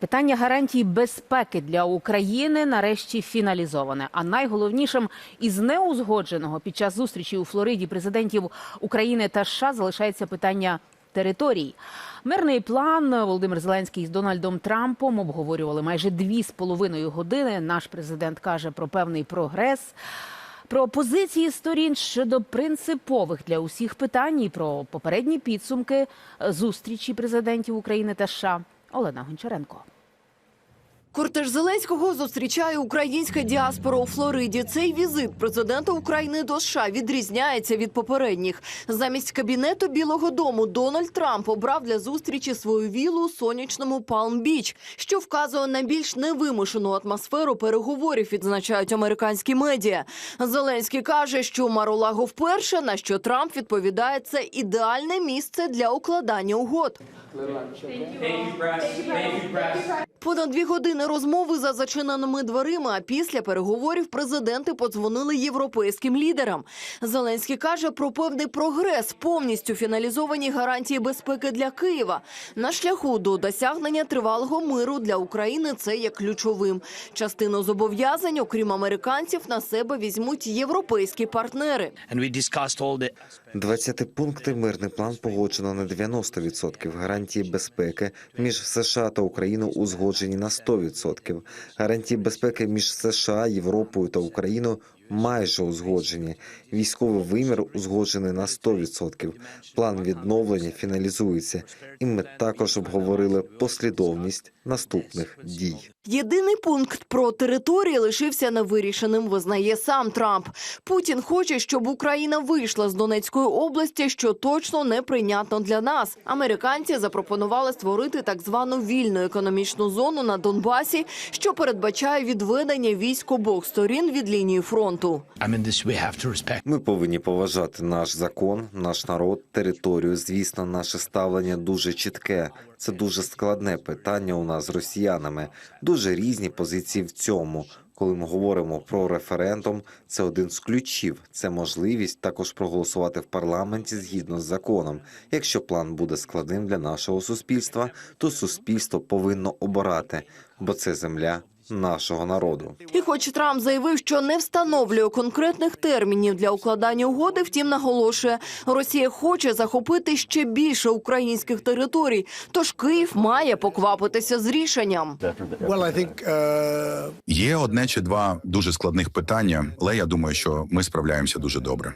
Питання гарантій безпеки для України нарешті фіналізоване. А найголовнішим із неузгодженого під час зустрічі у Флориді президентів України та США залишається питання територій. Мирний план Володимир Зеленський з Дональдом Трампом обговорювали майже дві з половиною години. Наш президент каже про певний прогрес. Про позиції сторін щодо принципових для усіх питань і про попередні підсумки зустрічі президентів України та США. Олена Гончаренко. Кортеж Зеленського зустрічає українська діаспора у Флориді. Цей візит президента України до США відрізняється від попередніх. Замість кабінету Білого Дому Дональд Трамп обрав для зустрічі свою вілу у сонячному Палм-Біч, що вказує на більш невимушену атмосферу переговорів. Відзначають американські медіа. Зеленський каже, що Маролаго вперше на що Трамп відповідає, це ідеальне місце для укладання угод. Понад дві години розмови за зачиненими дверима. А після переговорів президенти подзвонили європейським лідерам. Зеленський каже про певний прогрес, повністю фіналізовані гарантії безпеки для Києва. На шляху до досягнення тривалого миру для України це є ключовим. Частину зобов'язань, окрім американців, на себе візьмуть європейські партнери. and we discussed all the 20 пункти мирний план погоджено на 90%. Гарантії безпеки між США та Україною узгоджені на 100%. Гарантії безпеки між США, Європою та Україною майже узгоджені. Військовий вимір узгоджений на 100%. План відновлення фіналізується, і ми також обговорили послідовність наступних дій. Єдиний пункт про території лишився невирішеним, визнає сам Трамп. Путін хоче, щоб Україна вийшла з Донецької області, що точно неприйнятно для нас. Американці запропонували створити так звану вільну економічну зону на Донбасі, що передбачає відведення військ обох сторін від лінії фронту. Ми повинні поважати наш закон, наш народ, територію. Звісно, наше ставлення дуже чітке. Це дуже складне питання у нас з росіянами. Дуже різні позиції в цьому. Коли ми говоримо про референдум, це один з ключів. Це можливість також проголосувати в парламенті згідно з законом. Якщо план буде складним для нашого суспільства, то суспільство повинно обирати, бо це земля нашого народу. І хоч Трамп заявив, що не встановлює конкретних термінів для укладання угоди, втім наголошує, Росія хоче захопити ще більше українських територій. Тож Київ має поквапитися з рішенням. Uh, Є одне чи два дуже складних питання, але я думаю, що ми справляємося дуже добре.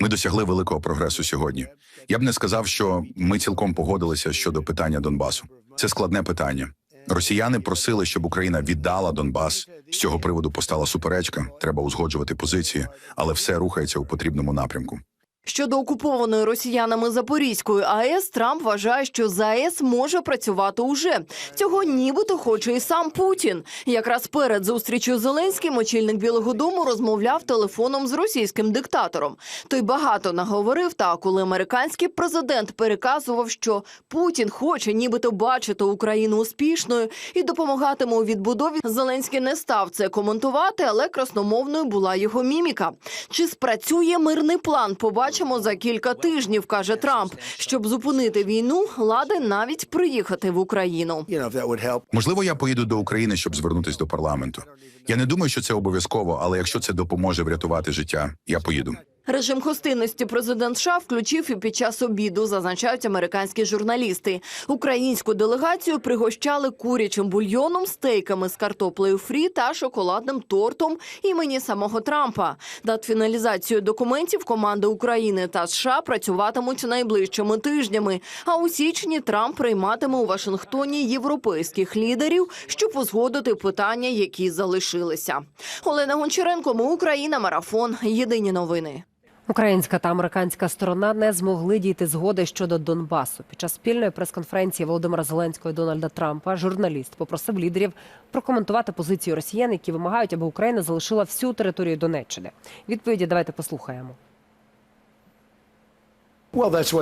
Ми досягли великого прогресу сьогодні. Я б не сказав, що ми цілком погодилися щодо питання Донбасу. Це складне питання. Росіяни просили, щоб Україна віддала Донбас. З цього приводу постала суперечка. Треба узгоджувати позиції, але все рухається у потрібному напрямку. Щодо окупованої росіянами Запорізької АЕС, Трамп вважає, що ЗАЕС може працювати уже. Цього нібито хоче і сам Путін. Якраз перед зустрічю з Зеленським очільник Білого Дому розмовляв телефоном з російським диктатором. Той багато наговорив. Та коли американський президент переказував, що Путін хоче нібито бачити Україну успішною і допомагатиме у відбудові, Зеленський не став це коментувати, але красномовною була його міміка. Чи спрацює мирний план? Побачимо за кілька тижнів, каже Трамп. Щоб зупинити війну, ладен навіть приїхати в Україну. Можливо, я поїду до України, щоб звернутися до парламенту. Я не думаю, що це обов'язково, але якщо це допоможе врятувати життя, я поїду. Режим гостинності президент США включив і під час обіду, зазначають американські журналісти. Українську делегацію пригощали курячим бульйоном, стейками з картоплею фрі та шоколадним тортом імені самого Трампа. Над фіналізацією документів команди України та США працюватимуть найближчими тижнями. А у січні Трамп прийматиме у Вашингтоні європейських лідерів, щоб узгодити питання, які залишилися. Олена Гончаренко, ми Україна, марафон. Єдині новини. Українська та американська сторона не змогли дійти згоди щодо Донбасу. Під час спільної прес-конференції Володимира Зеленського і Дональда Трампа журналіст попросив лідерів прокоментувати позицію росіян, які вимагають, аби Україна залишила всю територію Донеччини. Відповіді давайте послухаємо.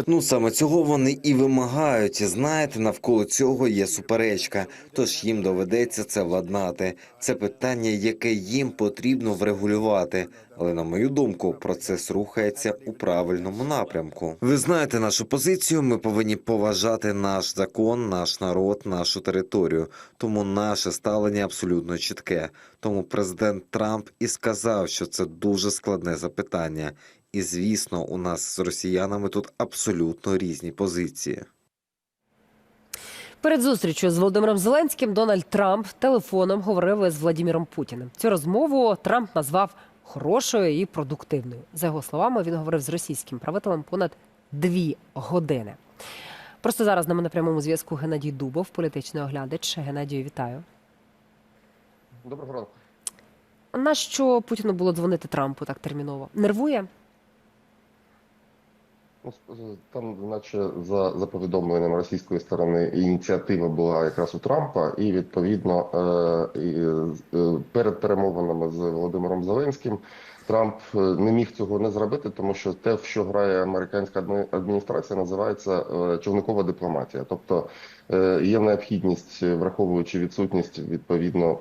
Ну саме цього вони і вимагають. Знаєте, навколо цього є суперечка. Тож їм доведеться це владнати. Це питання, яке їм потрібно врегулювати. Але на мою думку, процес рухається у правильному напрямку. Ви знаєте нашу позицію. Ми повинні поважати наш закон, наш народ, нашу територію. Тому наше ставлення абсолютно чітке. Тому президент Трамп і сказав, що це дуже складне запитання. І звісно, у нас з росіянами тут абсолютно різні позиції. Перед зустрічю з Володимиром Зеленським Дональд Трамп телефоном говорив із Владіміром Путіним. Цю розмову Трамп назвав хорошою і продуктивною. За його словами, він говорив з російським правителем понад дві години. Просто зараз на мене прямому зв'язку Геннадій Дубов, політичний оглядач. Геннадію, вітаю. Доброго ранку. Нащо Путіну було дзвонити Трампу так терміново? Нервує? Ну, Там, наче за, за повідомленням російської сторони, ініціатива була якраз у Трампа, і відповідно е, е, перед перемовинами з Володимиром Зеленським Трамп е, не міг цього не зробити, тому що те, в що грає американська адмі- адміністрація, називається е, човникова дипломатія. Тобто є необхідність, враховуючи відсутність відповідно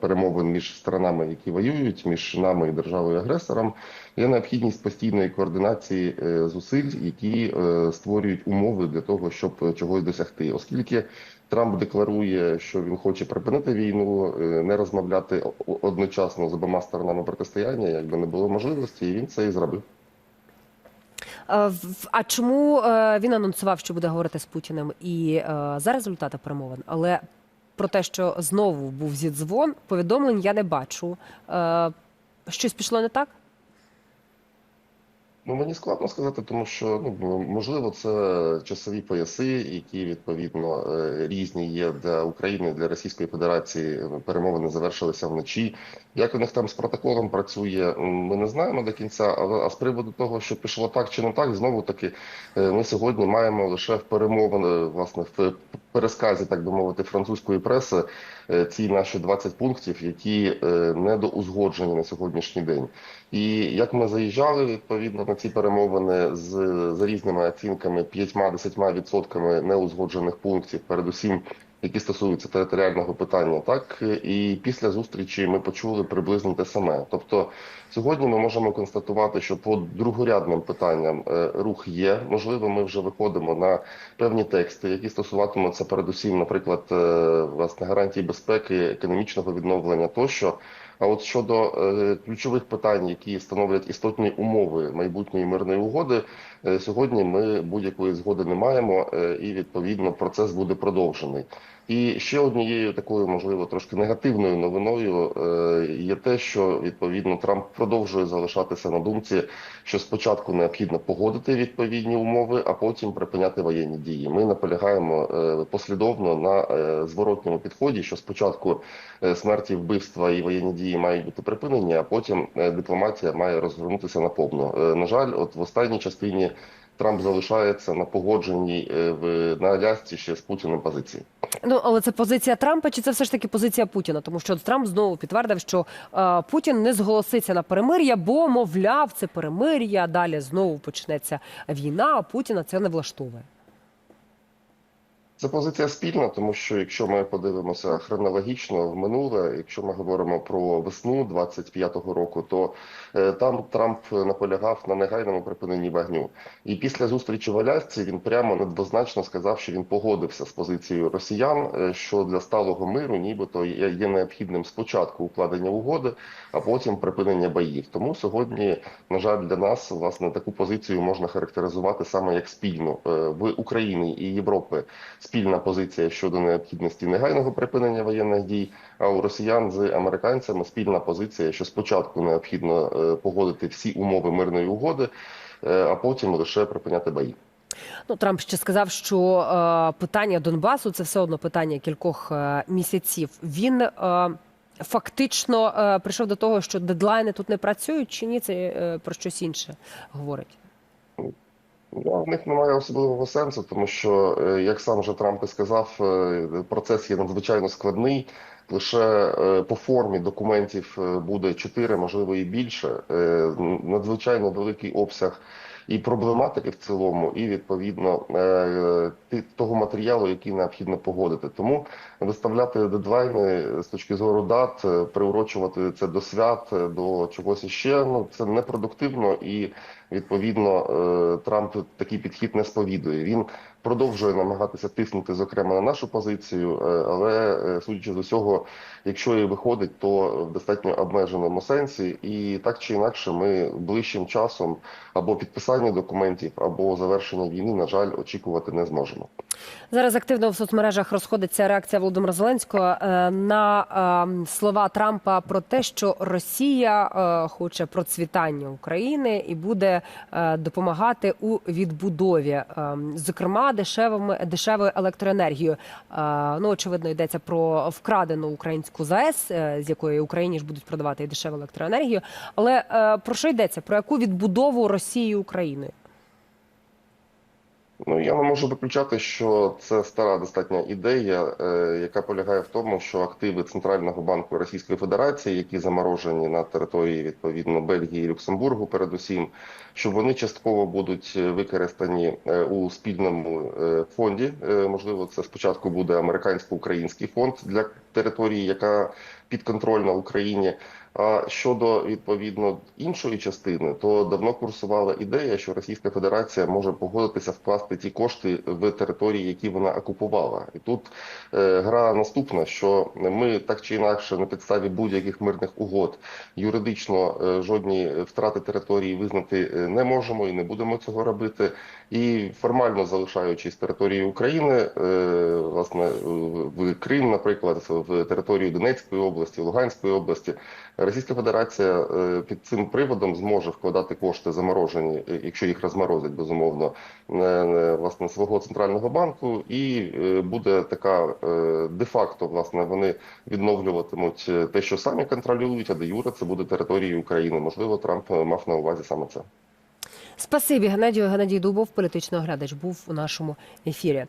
перемовин між сторонами, які воюють, між нами і державою агресором. Є необхідність постійної координації е, зусиль, які е, створюють умови для того, щоб е, чогось досягти, оскільки Трамп декларує, що він хоче припинити війну, не розмовляти одночасно з обома сторонами протистояння, якби не було можливості, і він це і зробив. А чому він анонсував, що буде говорити з Путіним і за результати перемовин? Але про те, що знову був зідзвон, повідомлень я не бачу. Щось пішло не так? Ну мені складно сказати, тому що ну можливо це часові пояси, які відповідно е, різні є для України, для Російської Федерації. Перемовини завершилися вночі. Як у них там з протоколом працює, ми не знаємо до кінця. Але а з приводу того, що пішло так чи не так, знову таки е, ми сьогодні маємо лише в перемовини, власне, в пересказі, так би мовити, французької преси е, ці наші 20 пунктів, які е, недоузгоджені на сьогоднішній день. І як ми заїжджали відповідно на ці перемовини з за різними оцінками 5-10 відсотками неузгоджених пунктів, передусім які стосуються територіального питання, так і після зустрічі ми почули приблизно те саме. Тобто сьогодні ми можемо констатувати, що по другорядним питанням е, рух є. Можливо, ми вже виходимо на певні тексти, які стосуватимуться передусім, наприклад, е, власне гарантій безпеки, економічного відновлення тощо. А от щодо е, ключових питань, які становлять істотні умови майбутньої мирної угоди, е, сьогодні ми будь-якої згоди не маємо, е, і відповідно процес буде продовжений. І ще однією такою, можливо, трошки негативною новиною е, є те, що відповідно Трамп продовжує залишатися на думці, що спочатку необхідно погодити відповідні умови, а потім припиняти воєнні дії. Ми наполягаємо е, послідовно на е, зворотньому підході, що спочатку смерті, вбивства і воєнні дії мають бути припинені, а потім дипломатія має розгорнутися наповну. Е, На жаль, от в останній частині Трамп залишається на погодженій е, в на Алясці ще з Путіним позиції. Ну але це позиція Трампа, чи це все ж таки позиція Путіна? Тому що Трамп знову підтвердив, що е, Путін не зголоситься на перемир'я, бо мовляв, це перемир'я. Далі знову почнеться війна. А Путіна це не влаштовує. Це позиція спільна, тому що якщо ми подивимося хронологічно в минуле, якщо ми говоримо про весну 25-го року, то е, там Трамп наполягав на негайному припиненні вогню. І після зустрічі в Алясці він прямо недвозначно сказав, що він погодився з позицією росіян, е, що для сталого миру, нібито є, необхідним спочатку укладення угоди, а потім припинення боїв. Тому сьогодні, на жаль, для нас власне таку позицію можна характеризувати саме як спільну Е, в Україні і Європи спільна позиція щодо необхідності негайного припинення воєнних дій. А у росіян з американцями спільна позиція, що спочатку необхідно е, погодити всі умови мирної угоди, е, а потім лише припиняти бої. Ну Трамп ще сказав, що е, питання Донбасу це все одно питання кількох е, місяців. Він е, фактично е, прийшов до того, що дедлайни тут не працюють, чи ні? Це е, про щось інше говорить. Ну, в них немає особливого сенсу, тому що, е, як сам же Трамп і сказав, е, процес є надзвичайно складний. Лише е, по формі документів буде чотири, можливо, і більше. Надзвичайно великий обсяг і проблематики в цілому, і відповідно е, ти- того матеріалу, який необхідно погодити. Тому виставляти дедлайни з точки зору дат, е, приурочувати це до свят, е, до чогось іще. Ну це непродуктивно і відповідно е, Трамп такий підхід не сповідує. Він продовжує намагатися тиснути, зокрема, на нашу позицію, е, але е, судячи з усього, якщо і виходить, то в достатньо обмеженому сенсі, і так чи інакше, ми ближчим часом або підписання документів, або завершення війни, на жаль, очікувати не зможемо. Зараз активно в соцмережах розходиться реакція Володимира Зеленського е, на слова Трампа про те, що Росія хоче процвітання України і буде допомагати у відбудові, е, зокрема дешевими дешевою електроенергією. Ну очевидно, йдеться про вкрадену українську ЗАЕС, е, з якої Україні ж будуть продавати дешеву електроенергію. Але е, про що йдеться? Про яку відбудову Росії Україною? Ну я не можу виключати, що це стара достатня ідея, е, яка полягає в тому, що активи Центрального банку Російської Федерації, які заморожені на території відповідно Бельгії і Люксембургу, передусім, що вони частково будуть е, використані е, у спільному е, фонді. Можливо, це спочатку буде американсько-український фонд для території, яка підконтрольна Україні. А щодо відповідно іншої частини, то давно курсувала ідея, що Російська Федерація може погодитися вкласти ті кошти в території, які вона окупувала. І тут е, гра наступна: що ми так чи інакше на підставі будь-яких мирних угод юридично е, жодні втрати території визнати е, не можемо і не будемо цього робити. І формально залишаючись територією України, е, власне в Крим, наприклад, в територію Донецької області, Луганської області. Російська Федерація е, під цим приводом зможе вкладати кошти заморожені, е, якщо їх розморозять, безумовно, власне свого центрального банку, і буде така де-факто, власне, вони відновлюватимуть те, що самі контролюють, а де юре це буде територією України. Можливо, Трамп мав на увазі саме це. Спасибі, Геннадію. Геннадій Дубов, політичний оглядач, був у нашому ефірі.